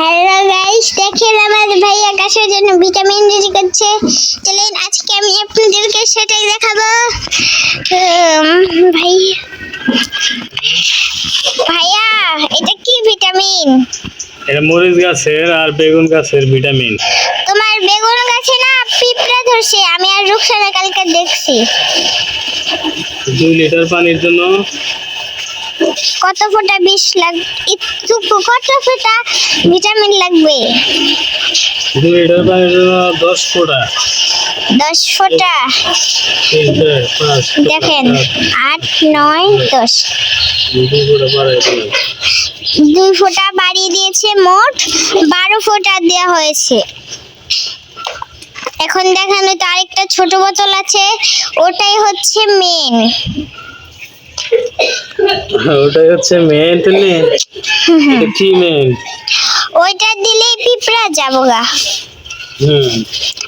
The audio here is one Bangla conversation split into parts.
হ্যালো গাইস দেখেন আমার ভাই আকাশের জন্য ভিটামিন রেডি করছে। চলেন আজকে আমি আপনাদেরকে সেটাই দেখাবো। ভাই। ভাইয়া এটা কি ভিটামিন এটা মরিচ গাছের আর বেগুন গাছের ভিটামিন তোমার বেগুন গাছে না পিঁপড়া ধরছে আমি আর রুকসানা কালকে দেখছি। দুই লিটার পানির জন্য কত ফোঁটা বিষ লাগ একটু কত ফোঁটা ভিটামিন লাগবে? দশ ফোঁটা। দশ ফোঁটা? দেখেন আট। নয় দশ। দুই ফোঁটা বাড়িয়ে দিয়েছে মোট বারো ফোঁটা দেওয়া হয়েছে। এখন দেখানো তো আরেকটা ছোট বোতল আছে ওটাই হচ্ছে মেন ওটাই হচ্ছে মেন তুমি এটা কি মেন ওইটা দিলেই পিঁপড়া যাব গা। হুম।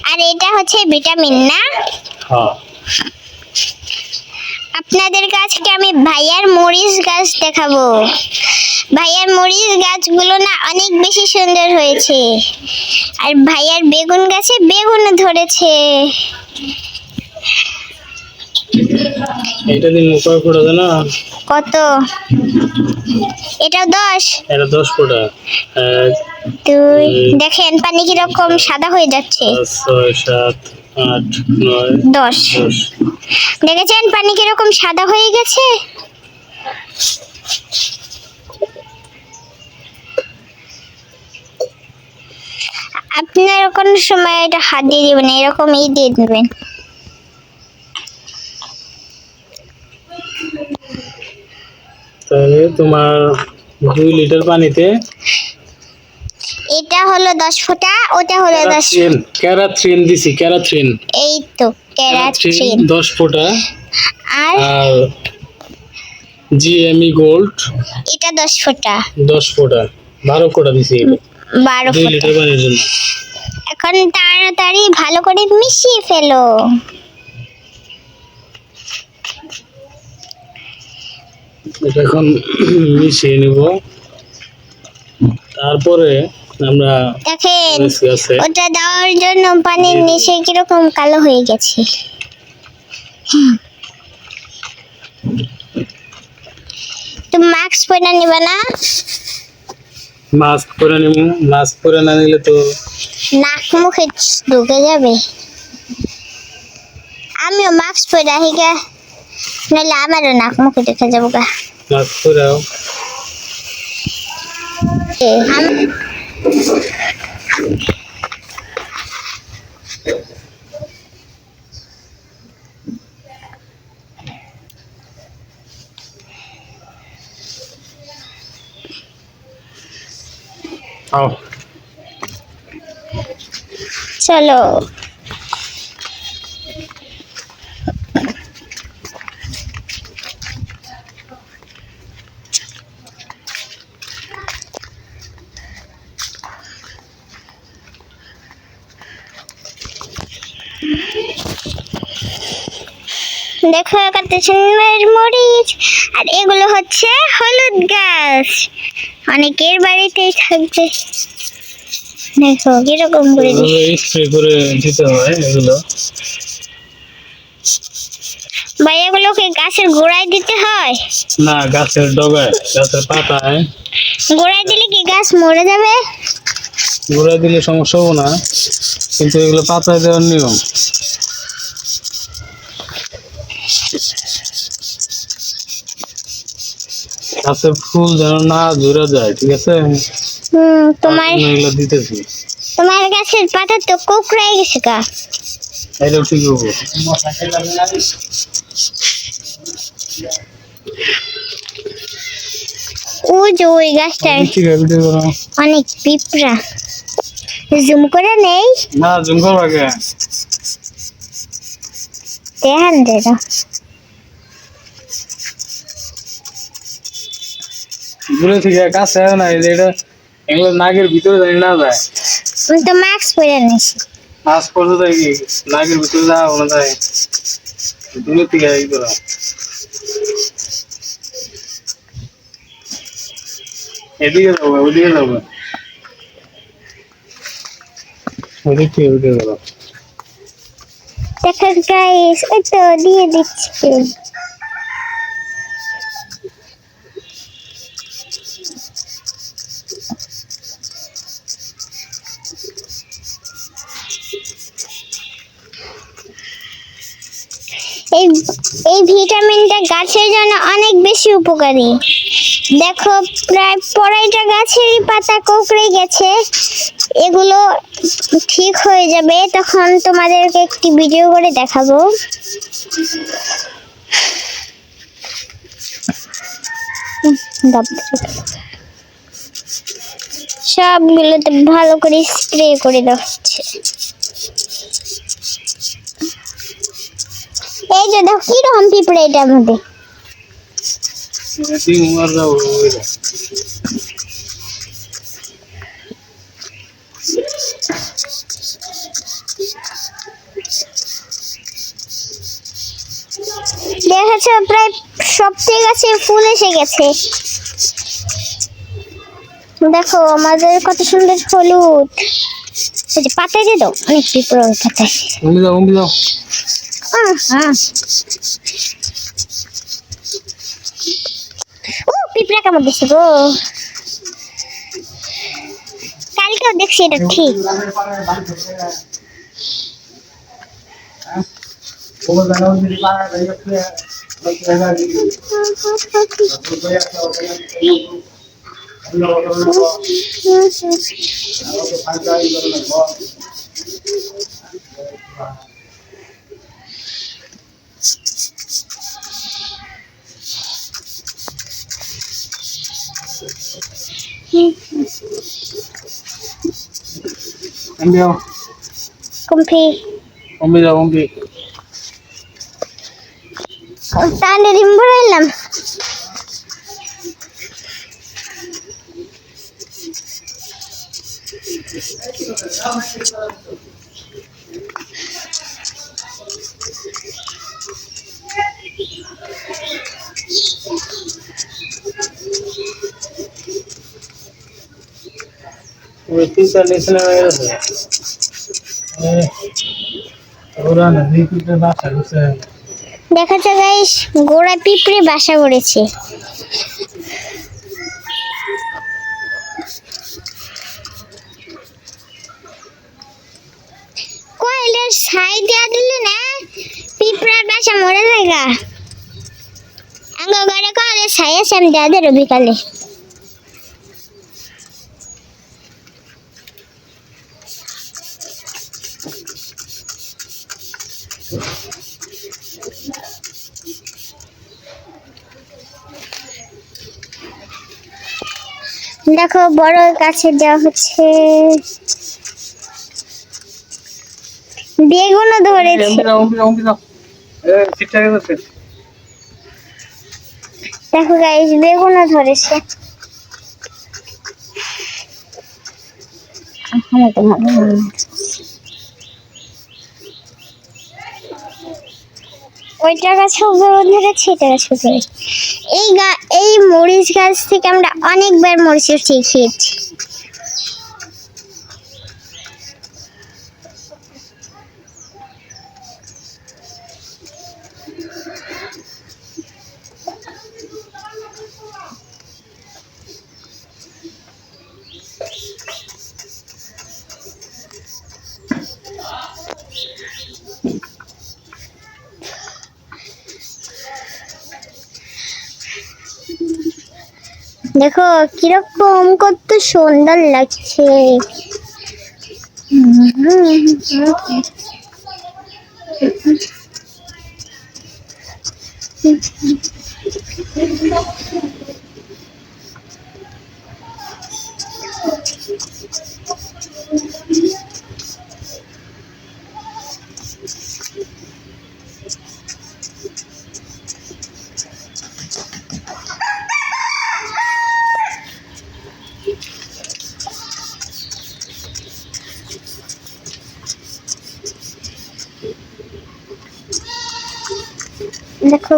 আর এটা হচ্ছে ভিটামিন না? হ্যাঁ। আপনাদের কাছকে আমি ভাইয়ার মরিচ গাছ দেখাবো। ভাইয়ার মরিচ গাছগুলো না অনেক বেশি সুন্দর হয়েছে। আর ভাইয়ার বেগুন গাছে বেগুন ধরেছে। এটা দিন কয় ফোঁটা জানো কত? এটাও দশ। এটা দশ ফোঁটা। এক দুই। দেখেন পানি কীরকম সাদা হয়ে যাচ্ছে। পাঁচ ছয় সাত আট নয় দশ। দেখেছেন পানি কীরকম সাদা হয়ে গেছে? আপনার কোন সময় এটা হাত দিয়ে দিবেন? এরকম ই দিয়ে দিবেন। তাহলে তোমার দুই লিটার পানিতে এটা হলো দশ ফোঁটা ওটা হলো দশ ক্যারাথ্রিন ক্যারাথ্রিন দিছি ক্যারাথ্রিন। এই তো ক্যারাটিন দশ ফোঁটা। আর জিএমই গোল্ড এটা দশ ফোঁটা। দশ ফোঁটা বারো ফোঁটা দিছি বারো ফোঁটা। লিটার পানির জন্য। এখন তাড়াতাড়ি ভালো করে মিশিয়ে ফেলো। এটা এখন মিশিয়ে নিব। তারপরে আমরা দেখেন ওটা দেওয়ার জন্য পানির নিচে কীরকম কালো হয়ে গেছে। তো মাস্ক পরে নিবে না? মাস্ক পরে নিব। মাস্ক পরে না নিলে তো নাক মুখে ঢুকে যাবে। আমিও মাস্ক পরে আহি গা নাহলে আমারও নাক মুখে ঢুকে যাব গা। চলো। দেখো কত সুন্দর মরিচ। আর এগুলো হচ্ছে হলুদ গাছ। অনেকের বাড়িতেই থাকবে। দেখো কীরকম করে। স্প্রে করে দিতে হয় এগুলো। ভাই এগুলোকে গাছের গোড়ায় দিতে হয়? না গাছের ডগায় গাছের পাতায়। গোড়ায় দিলে কি গাছ মরে যাবে? গুঁড়া দিলে সমস্যা হবে না। কিন্তু এগুলো পাতায় দেওয়ার নিয়ম। গাছের ফুল যেন না ঝরে যায় ঠিক আছে? হুম তোমার এগুলো দিতেছি। তোমার গাছের পাতা তো কোকড়াই গেছে গা। এটাও ঠিক হব ওই যে ওই গাছটার অনেক পিঁপড়া। জুম করে নেই? না জুম করো আগে। দেখান দে দূরে থেকে কাছে আয় না যে এটা এগুলো নাগের ভিতরে জানি না যায়? আমি তো মাস্ক পরে যায় কি? নাগের ভিতরে যাওয়া না যায়? দূরে থেকে ই করো? এদিকে যাব ওইদিকে যাব। ওইটা কি ওইটা করো গাইস ওই তো দিয়ে দিচ্ছে। এই ভিটামিনটা গাছের জন্য অনেক বেশি উপকারী। দেখো, প্রায় পড়াইটা গাছেরই পাতা কোঁকড়ে গেছে। এগুলো ঠিক হয়ে যাবে, তখন তোমাদেরকে একটি ভিডিও করে দেখাবো। সবগুলোতে ভালো করে স্প্রে করে দেওয়া হচ্ছে। এই যে দেখো কীরকম পিঁপড়ে এটার মধ্যে দেখেছ প্রায় সবচেয়ে গাছে ফুল এসে গেছে। দেখো আমাদের কত সুন্দর হলুদ। পাতায় দিয়ে দাও অনেক পিঁপড়ে পাতায়। দাও দাও। ও পিঁপড়া কামড় দিচ্ছে গো? কালকেও দেখছি এটা ঠিক। অম্বি দাও কুম্ফি অম্বি দাও অম্বি তাহলে ডিম ভরাইলাম ওই নিচে গেছে। ওরা না দেখাচ্ছে গাইস গোড়া পিঁপড়ে বাসা করেছে। কয়েলের ছাই দিয়া দিলে না পিঁপড়ার বাসা মরে যায়গা আঙ্গ ঘরে কয়েলের ছাই আছে আমি দেয়া দেবো বিকালে দেখো বড় গাছে দেওয়া হচ্ছে। বেগুনও ধরেছে। দেখো গাইস বেগুনও ধরেছে। আমার তো ভালো। ওইটা গাছে উপরে ধরেছে এটা গাছেও উপরে। এই গা এই মরিচ গাছ থেকে আমরা অনেকবার মরিচ উঠিয়ে খেয়েছি। দেখো কীরকম কত সুন্দর লাগছে। দেখো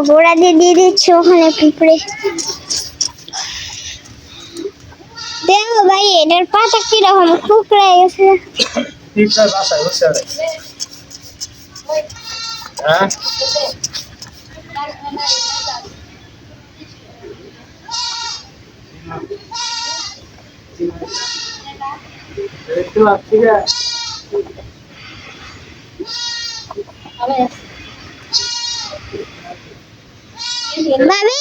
গোড়া দিয়ে দিয়ে দিচ্ছে ওখানে পিঁপড়ে দেখো ভাই এটার পাতা কীরকম? কুকড়ে গেছে। বসে হ্যাঁ? একটু রে ভাবি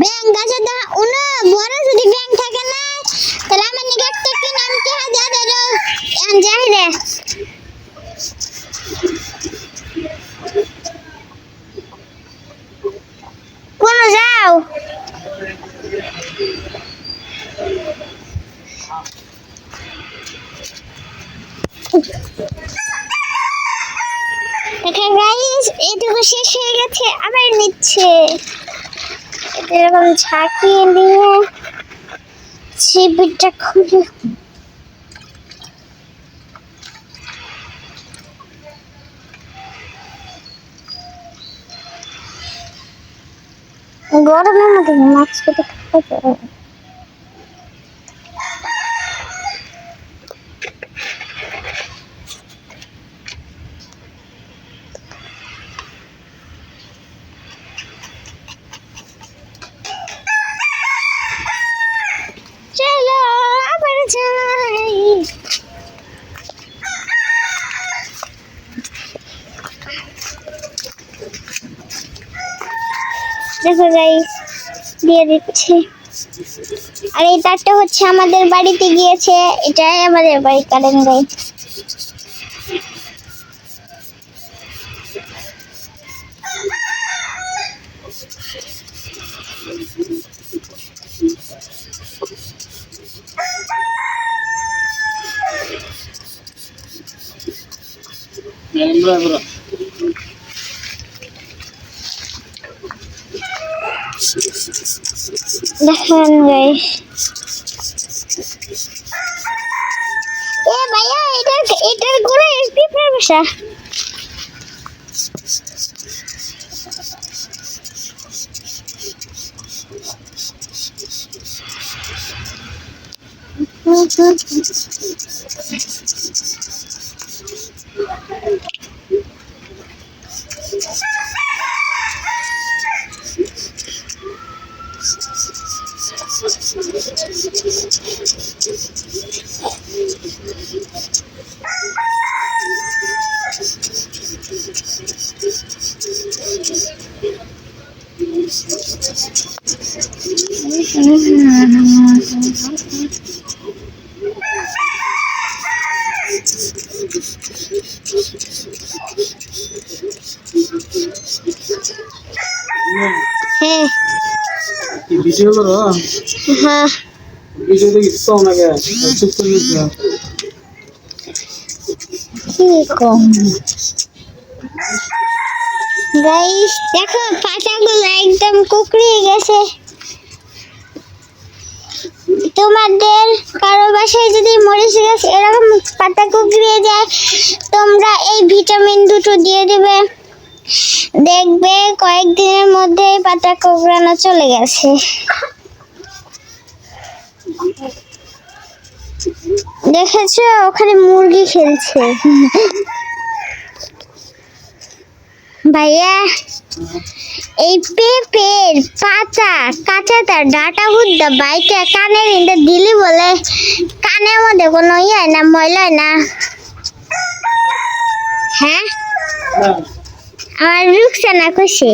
ব্যাং গাছে দা উনো বড় যদি ব্যাং থাকে না, তাহলে আমার নিকে একটা কি নাম কি হাজার দেরো যাই রে। কোন যাও। দেখেন গাইস এইটুকু শেষ হয়ে গেছে, আবার নিচ্ছে। এরকম ঝাঁকিয়ে দিয়ে ছিপিটা খুলে। গরমের মধ্যে মাস্ক পেতে থাকতে পারে চলো আবার যাই দেখো গাইস দিয়ে দিচ্ছি। আর এই তারটা হচ্ছে আমাদের বাড়িতে গিয়েছে, এটাই আমাদের বাড়ির কারেন্ট গাই আমরা আমরা দেখেন গাইস এ ভাইয়া এটার এটার গোড়া এসপি প্রবেশা হ্যাঁ করো হ্যাঁ। দেখি তো ওনাকে চুপ করে দিচ্ছি কি কম? গাইস দেখো পাতাগুলো একদম কুকড়িয়ে গেছে। তোমাদের কারও বাসায় যদি মরিচ গাছ এরকম পাতা কুকড়িয়ে যায় তোমরা এই ভিটামিন দুটো দিয়ে দেবে। দেখবে কয়েকদিনের মধ্যেই পাতা কুকড়ানো চলে গেছে। দেখেছ? ওখানে মুরগি খেলছে। ভাইয়া, এই পেঁপের পাতা, কাঁচা তার ডাটা হুদ্দা বাইটা কানে ইন্দা দিলি বলে কানের মধ্যে কোনো ইয়ে না, ময়লা না। হ্যাঁ? আমার রুকসানা খুশি।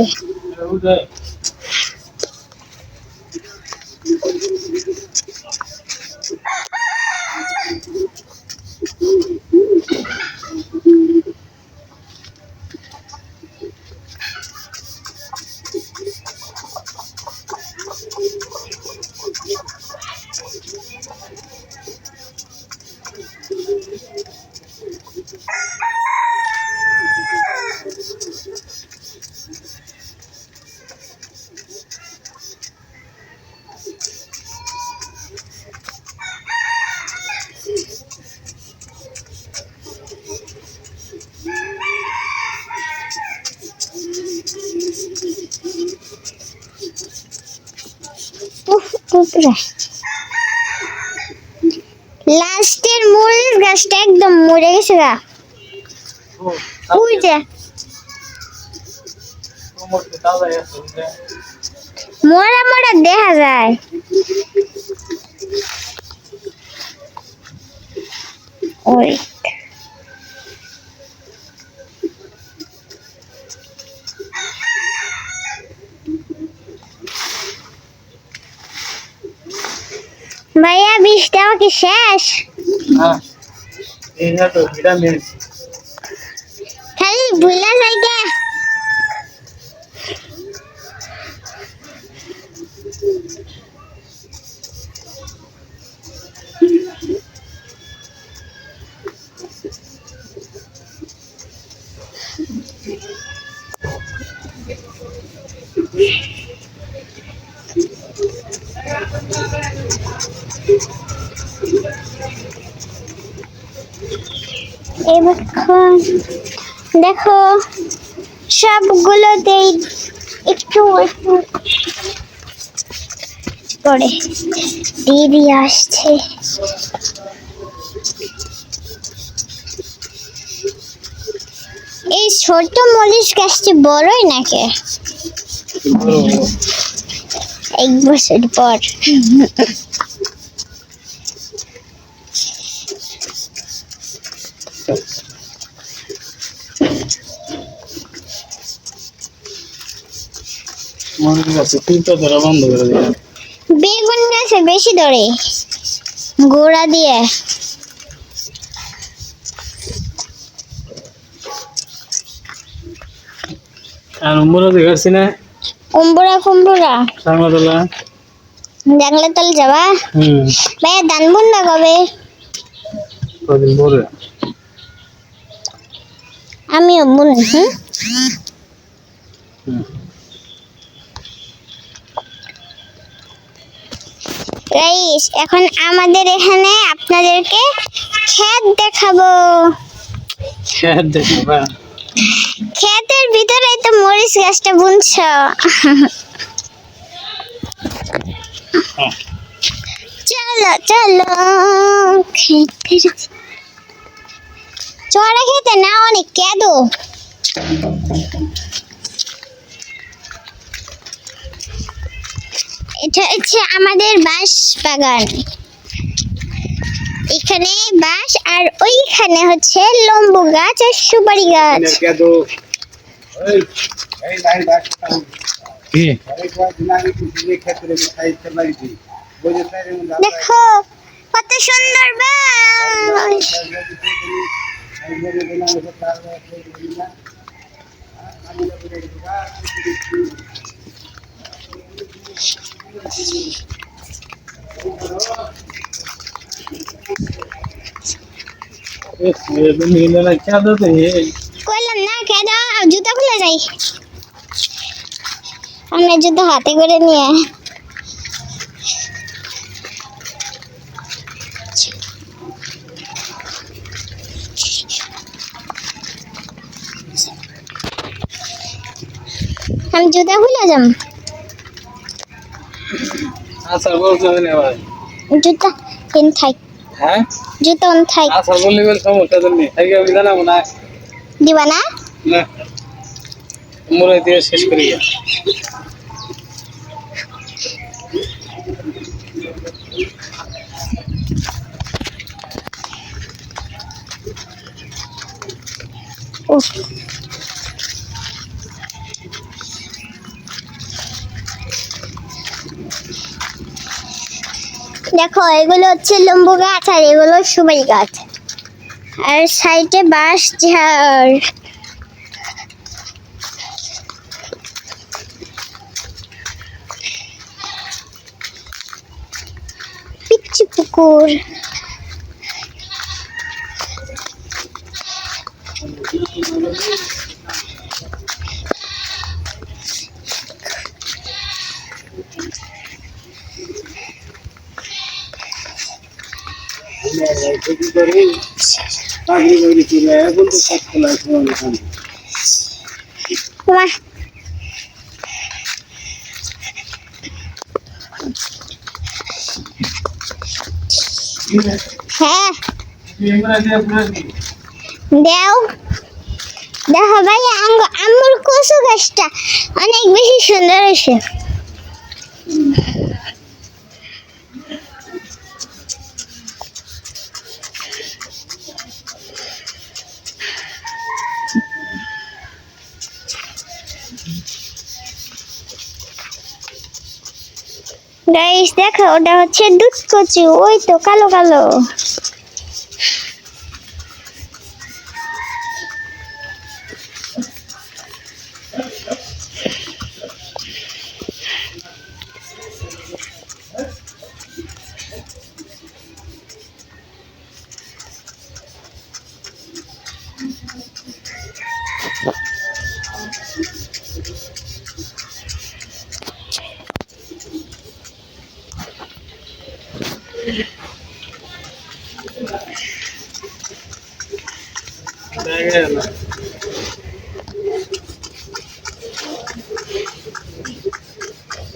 লাস্টের মরিচ গাছটা একদম মরে গেছে গা। ওই যে? মরা মরা দেখা যায়। ওই। টাকা কি শেষ? হ্যাঁ খালি ভুলে যাইতে দেখো সবগুলোতেই একটু একটু করে দিয়ে আসছে। এই ছোট মরিচ গাছটি বড়ই নাকি? এক বছর পর। আছে তিনটা ধরা বন্ধ করে দিলাম বেগুন গাছে বেশি ধরে। গোড়া দিয়ে। আর উম্মরা দেখাচ্ছি না? কুম্বুরা কুম্বুরা সাংলাতলা জানলে যাবা? হুম। ভাইয়া দান না কবে? কদিন পরে। আমিও বুন হুম। হুম। গাইস এখন আমাদের এখানে আপনাদেরকে ক্ষেত দেখাবো। হ্যাঁ দেখো বা ক্ষেতের ভিতরে তো মরিচ গাছটা বুনছ। চলো চলো চড়া খেতে না অনেক কেদো। এটা হচ্ছে আমাদের বাঁশ বাগান। এখানে বাঁশ আর ওইখানে হচ্ছে লম্বু গাছ আর সুপারি গাছ। দেখো কত সুন্দর বাঁশ। মিলে না কেদো তো এই কইলাম না কেন জুতা খুলে যাই। আমরা জুতো হাতে করে নিয়ে আমি জুতা খুলে যাম আচ্ছা বলছো না ভাই জুতা কিন থাক হ্যাঁ জুতো থাক আচ্ছা বললি বল সমস্যা তো নেই তাই আমি জানাব না দিবা না না মুরাই দিয়ে শেষ করি উফ দেখো, এগুলো হচ্ছে লম্বু গাছ আর এগুলো সুপারি গাছ। আর সাইডে বাঁশ, ঝাড়। পিচ্ছি পুকুর তোমার হ্যাঁ। ক্যামেরা দিয়ে পুরো কি দেও। দেখো ভাই, আঙ্গ আম্মুর কচু গাছটা অনেক বেশি সুন্দর হয়েছে। গাইস দেখো ওটা হচ্ছে দুধ কচু। ওই তো কালো কালো।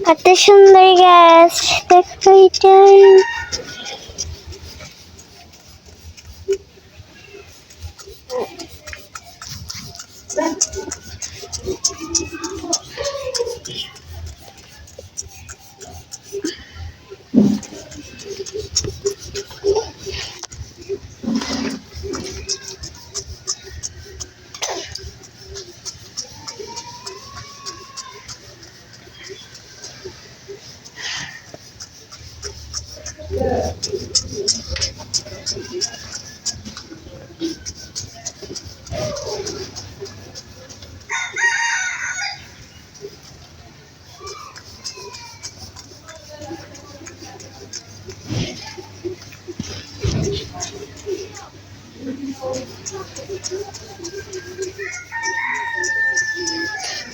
কত সুন্দর গাছ দেখো এটা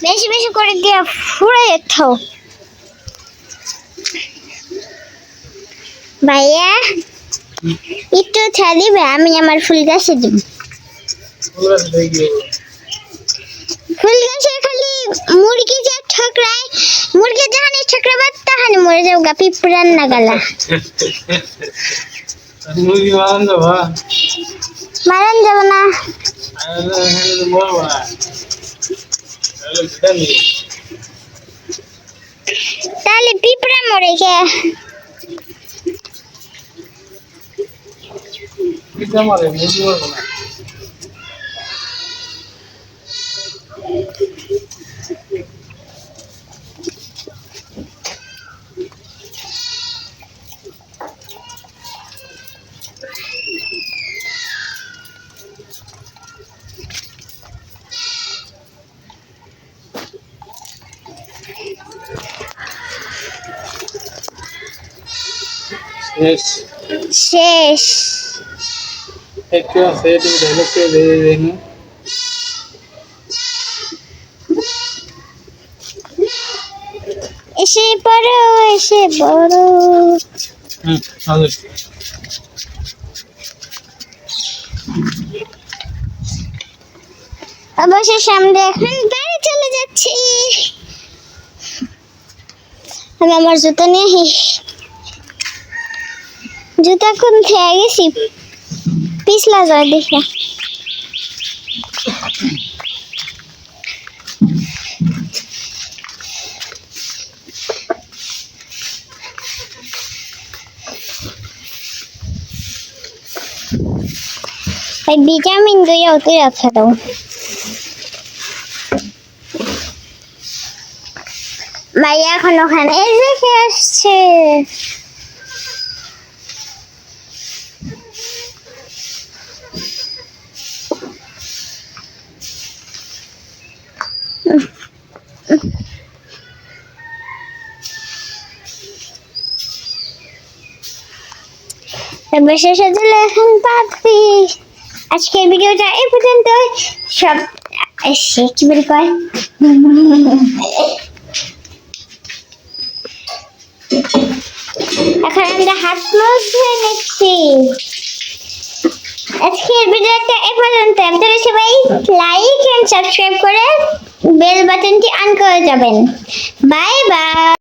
বেশি বেশি করে দিয়ে ফুড়ে থাও ভাইয়া, একটু ছা দিবে, আমি আমার ফুল গাছে দিব। ফুল গাছে খালি মুরগি যে ঠকরায়, মুরগি যখন ঠকরাবে তখন মরে যাও গা পিঁপড়ার না গালা মুরগি মারান যাবা না। তাহলে পিঁপড়া মরে গে। পিঁপড়া মরে না। শেষ। শেষ। একটু আছে তুমি ডায়লগ করে দিয়ে দেখুন এসে পড়ো এসে বড় হুম আদর অবশেষে আমরা এখন বাড়ি চলে যাচ্ছি। আমি আমার জুতো নিয়ে জুতা কোন খেয়ে গেছি। পিছলা যায় দেখে। ভিটামিন দুই অতি রাখা দাও। মাইয়া এখন ওখানে রেখে আসছে। শেষে দিলে এখন পাখি আজকের ভিডিওটা এই পর্যন্ত সব, সে কি বলি এখন আমরা হাত মুখ ধুয়ে নিচ্ছি। আজকের ভিডিওটা এ পর্যন্ত। আপনারা সবাই লাইক এন্ড সাবস্ক্রাইব করে বেল বাটনটি অন করে যাবেন। Bye bye